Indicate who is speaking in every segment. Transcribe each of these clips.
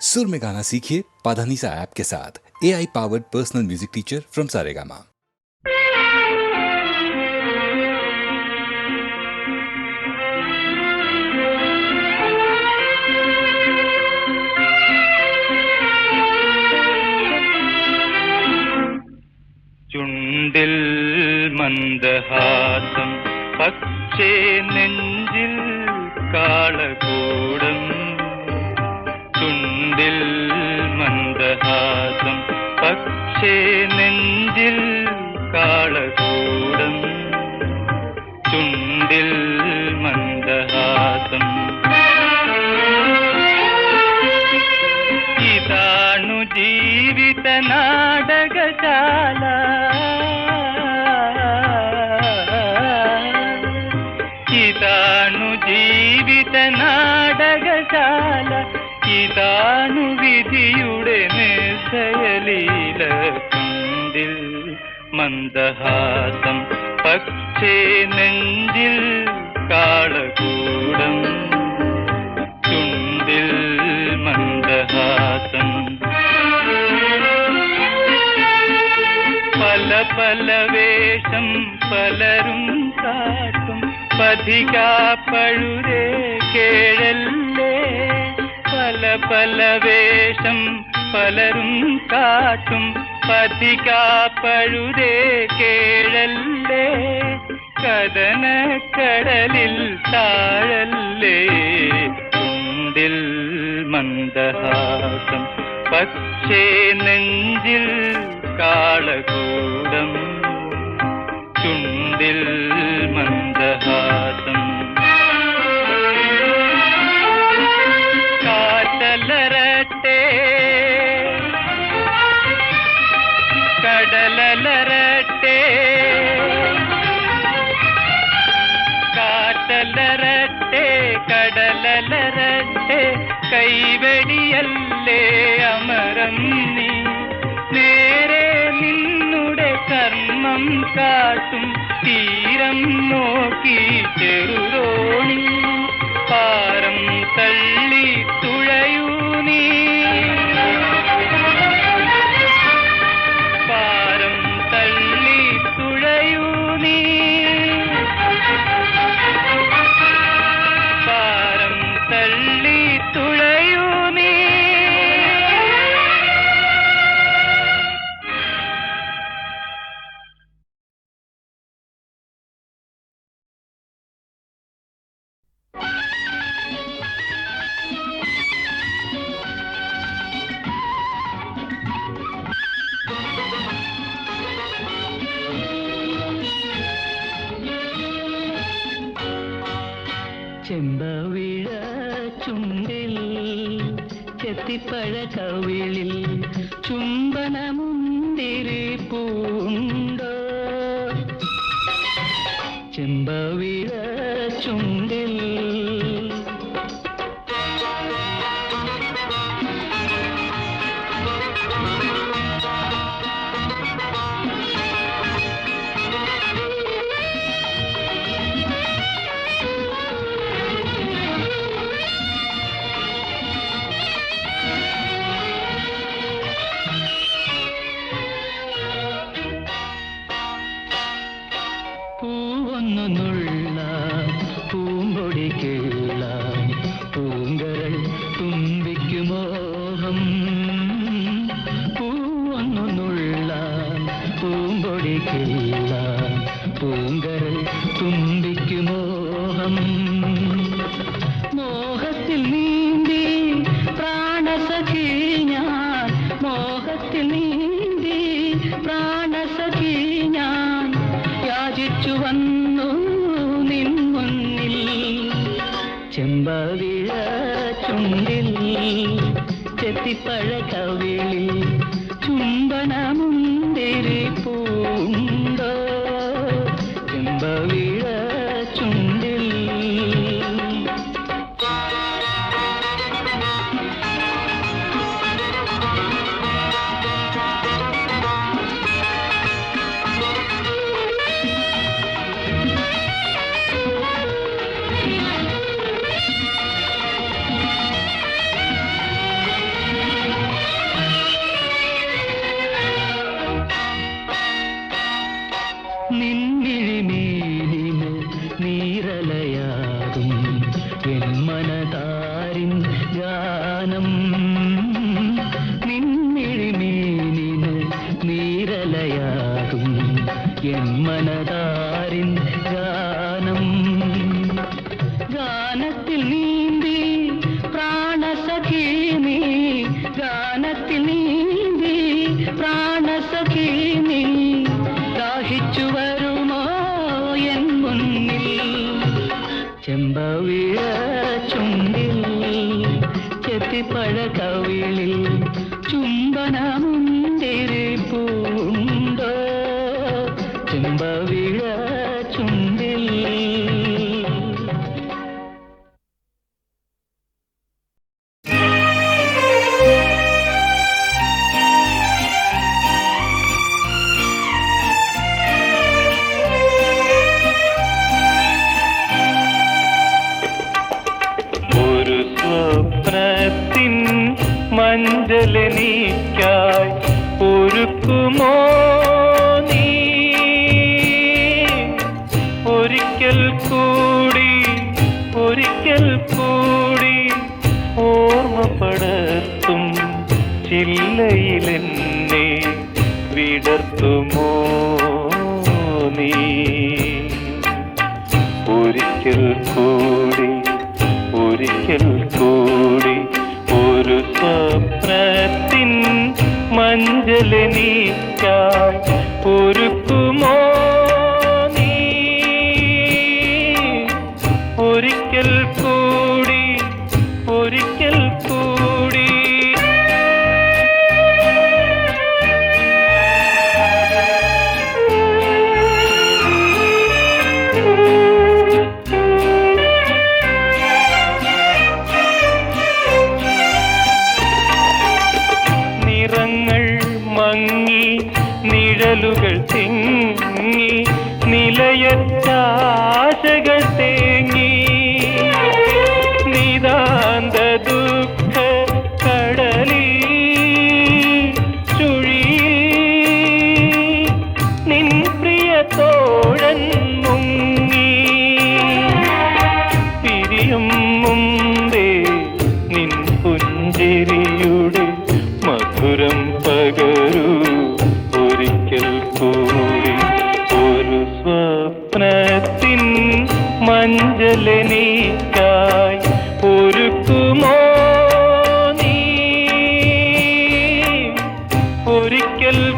Speaker 1: सुर में गाना सीखिए पाधानीसा ऐप के साथ A I powered personal music teacher from Saregama
Speaker 2: ചുണ്ടിൽ മന്ദഹാസം പക്ഷേ നെഞ്ചിൽ കാളകൂടം പക്ഷേ മന്ദഹാസം പക്ഷേ നെഞ്ചിൽ കാളകൂടം ചുണ്ടിൽ മന്ദഹാസം. പല പല വേഷം പലരും കാട്ടും. പതികാ പഴുരേ കേഴല്ലേ. പല പല വേഷം പലരും കാട്ടും. പതികാ പഴുതേ കേഴല്ലേ കടലിൽ താഴല്ലേ? ചുണ്ടിൽ മന്ദഹാസം. പക്ഷേ നെഞ്ചിൽ കാളകൂടം. ചുണ്ടിൽ മന്ദഹാസം. കാറ്റലരട്ടെ കടലലരട്ടെ കാറ്റലരട്ടെ കടലലരട്ടെ കൈവെടിയല്ലേ അമരം നീ. നേരെ നിന്നുടെ കർമ്മം കാട്ടും തീരം നോക്കി ചെറുതോണി.
Speaker 3: ചുണ്ടിൽ പൂമ്പൊടിക്കുള്ള പൂങ്കരൾ തുമ്പിക്കുമോഹം മോഹത്തിൽ നീന്തി പ്രാണസഖി ഞാൻ. മോഹത്തിൽ നീന്തി പ്രാണസഖി ഞാൻ. യാചിച്ചു വന്നു നിൻ ചെമ്പവിഴ ചുണ്ടിൽ ചെത്തിപ്പഴ
Speaker 4: మనదారిందా ഒരിക്കൽ കൂടി ഒരു സ്വപ്നത്തിൻ മഞ്ചലിനീക്കാം ഒരു Yeah. urikkel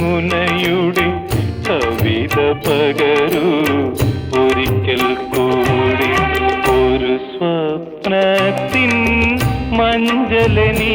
Speaker 4: യമുനയുടെ കവിത പകരു ഒരിക്കൽ കൂടി ഒരു സ്വപ്നത്തിൻ
Speaker 5: മഞ്ജലനീ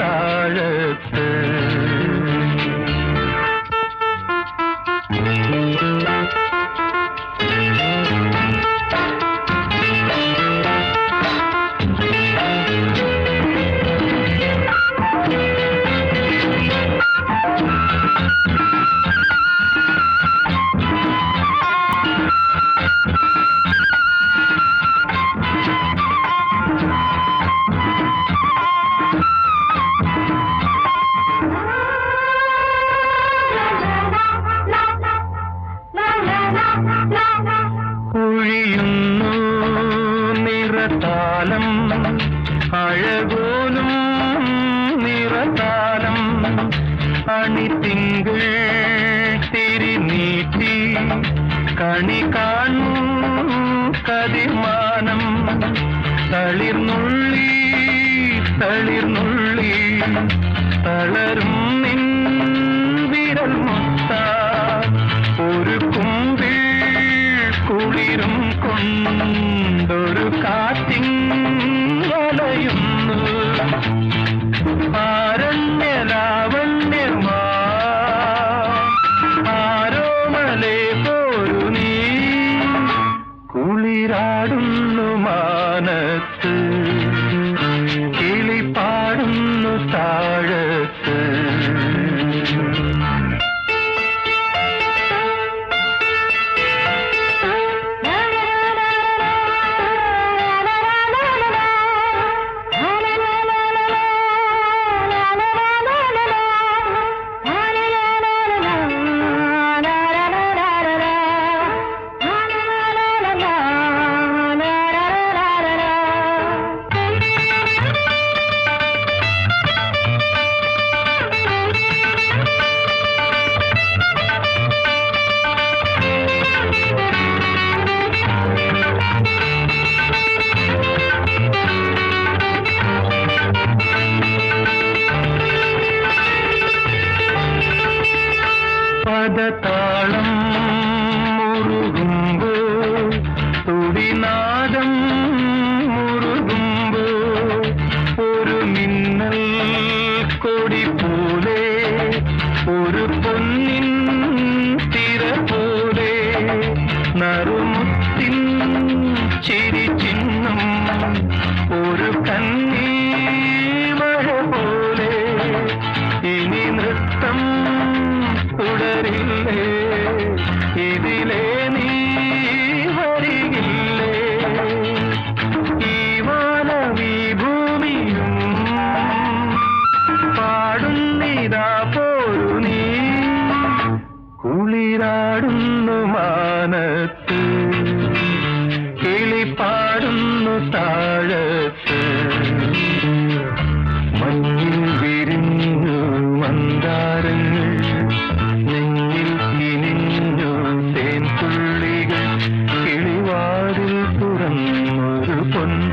Speaker 5: तारते താളം അഴകോലും നിറതാളം അണിത്തിങ്കൾ തിരിനീട്ടി കണി കാണൂ കതിമാനം. തളിർന്നുള്ളി തളിർന്നുള്ളി തളരും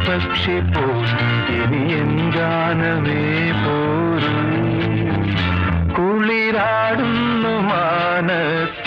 Speaker 5: പക്ഷി പോ ഇനി എന്താനമേ പോരും. കുളിരാടുന്നു മാനത്ത്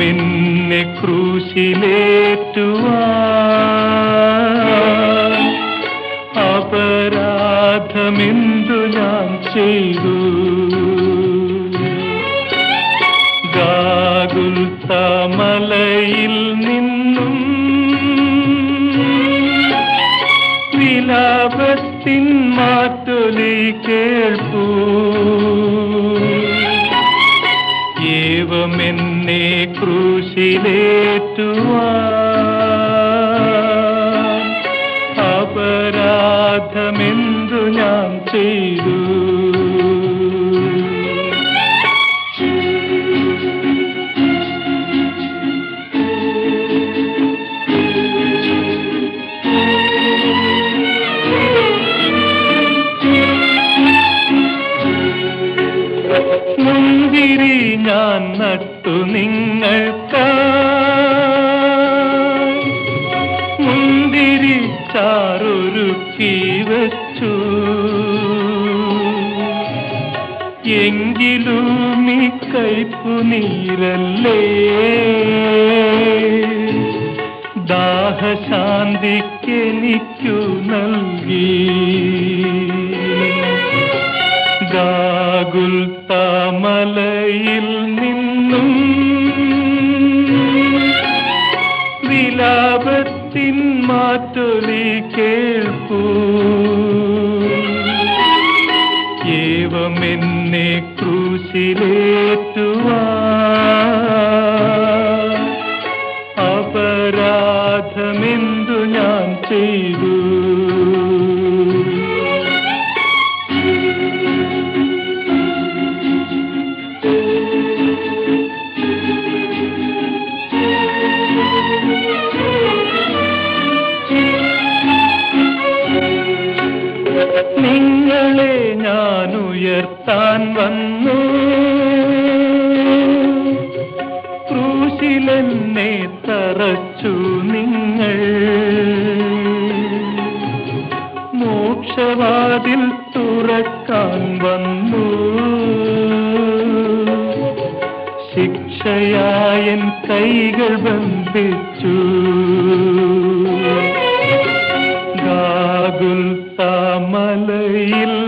Speaker 4: നിന്നെ ക്രൂശിലേറ്റുവാ അപരാധമെന്തു ഞാൻ ചെയ്തു? ഞാൻ ചെയ്തു. ദാഹശാന്തിക്കെനിക്കു നൽകി. ഗാഗുൽ താമലയിൽ നിന്നും വിലാപത്തിൻ മാറ്റൊലി കേൾപ്പൂ. ഏവമെന്നെ ക്രൂശിലേറ്റുവാ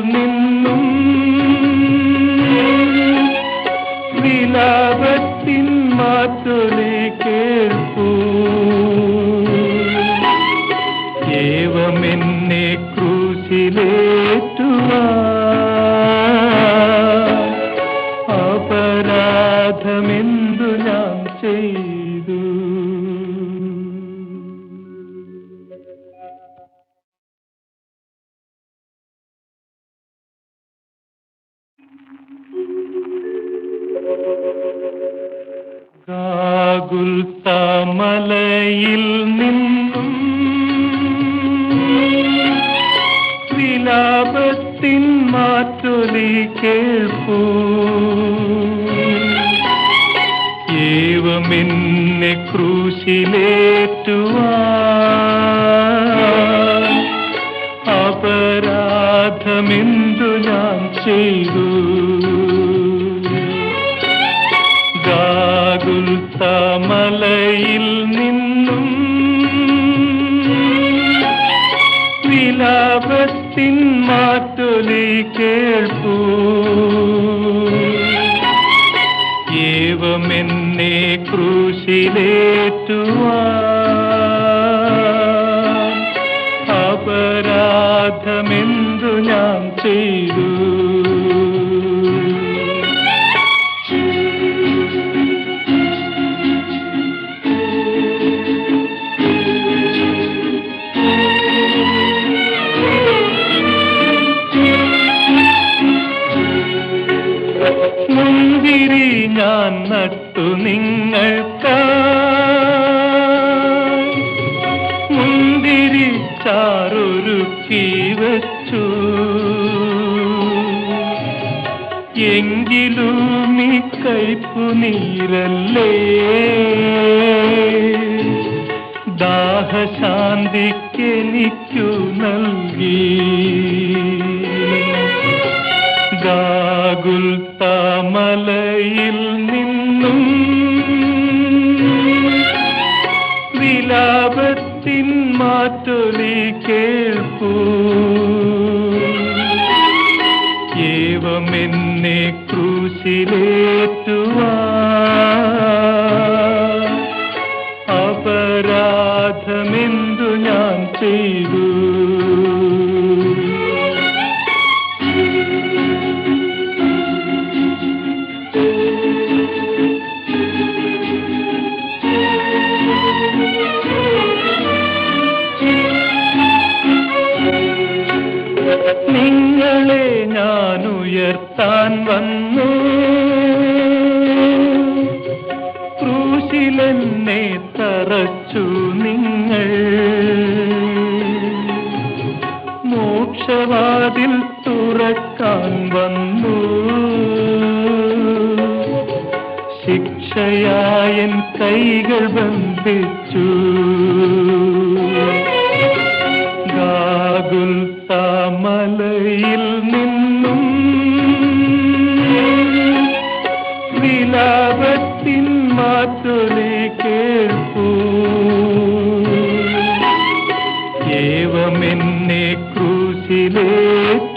Speaker 4: നിന്നും വിലാപത്തിൻ മാറ്റൊലി കേൾപ്പൂ. എന്നെ ക്രൂശിലേറ്റുവാ വിലാപത്തിൻ മാറ്റൊലി കേൾപ്പൂ ഏവമെന്നെ ക്രൂശിലേറ്റുവാ വിലാപത്തിൻ മാറ്റൊലി കേൾപ്പൂ. ഏവമെന്നെ ക്രൂശിലേറ്റുവാ അപരാധമെന്തു ഞാൻ ചെയ്തു? എങ്കിലും നീ കൈപ്പു നീരല്ലേ? ദാഹശാന്തിക്കെനിക്കു നൽകി. ഗാഗുൽ താമലയിൽ നിന്നും വിലാപത്തിൻ മാറ്റൊലി കേൾപ്പൂ. ക്രൂശിലേറ്റുവാ അപരാധമെന്തു ഞാൻ ചെയ്തു? ശിക്ഷയായൻ കൈകൾ ബന്ധിച്ചു. ഗാഗുൽ തമലയിൽ നിന്നും വിലാപത്തിൻ മാറ്റൊലി കേൾപ്പൂ. ഏവമെന്നെ ക്രൂശിലേറ്റുവാ